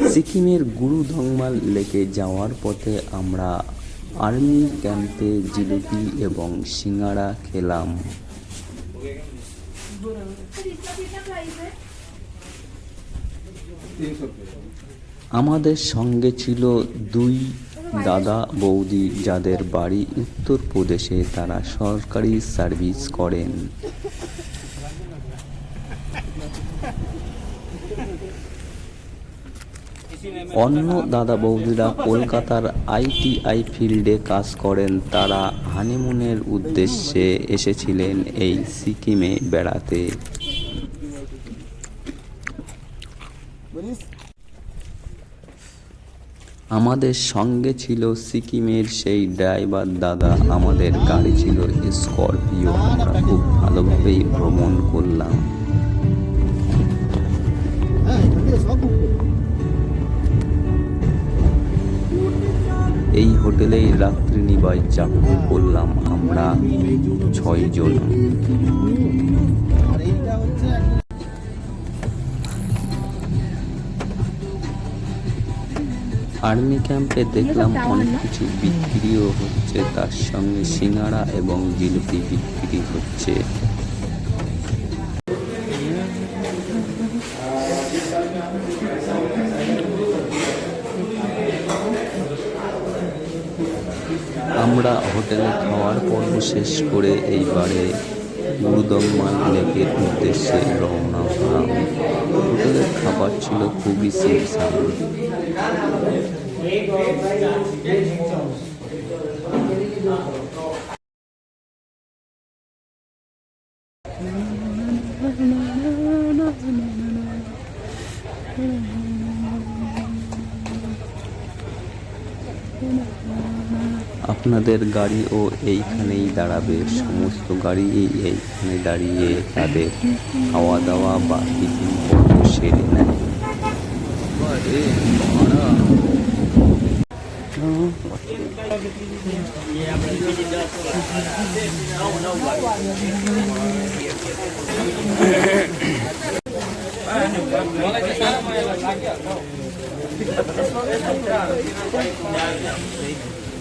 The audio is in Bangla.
সিকিমের গুরু গুরুধংমাল লেকে যাওয়ার পথে আমরা আর্মি ক্যাম্পে জিলিপি এবং সিঙ্গারা খেলাম। আমাদের সঙ্গে ছিল দুই দাদা বৌদি যাদের বাড়ি উত্তরপ্রদেশে তারা সরকারি সার্ভিস করেন। অন্য দাদা বৌদিরা কলকাতার আইটিআই ফিল্ডে কাজ করেন। তারা হানিমুনের উদ্দেশ্যে এসেছিলেন এই সিকিমে বেড়াতে। আমাদের সঙ্গে ছিল সিকিমের সেই ড্রাইভার দাদা। আমাদের গাড়ি ছিল স্করপিও। আমরা খুব ভালোভাবেই ভ্রমণ করলাম। এই হোটেলেই রাত্রি নিবাই চাকরি করলাম আমরা ছয়জন। আর্মি ক্যাম্পে দেখলাম অনেক কিছু বিক্রিও হচ্ছে, তার সঙ্গে সিঙ্গারা এবং জিলিপি বিক্রি হচ্ছে। আমরা হোটেলে খাওয়ার পর্ব শেষ করে এইবারে গুরুদম্মান লেকের উদ্দেশ্যে রওনা হলাম হোটেলের খাবার ছিল খুবই সুস্বাদু আপনাদের গাড়িও এইখানেই দাঁড়াবে সমস্ত গাড়ি এইখানে দাঁড়িয়ে তাদের খাওয়া দাওয়া বা টিফিন পর্ব সেরে নেয় বারে বাড়া।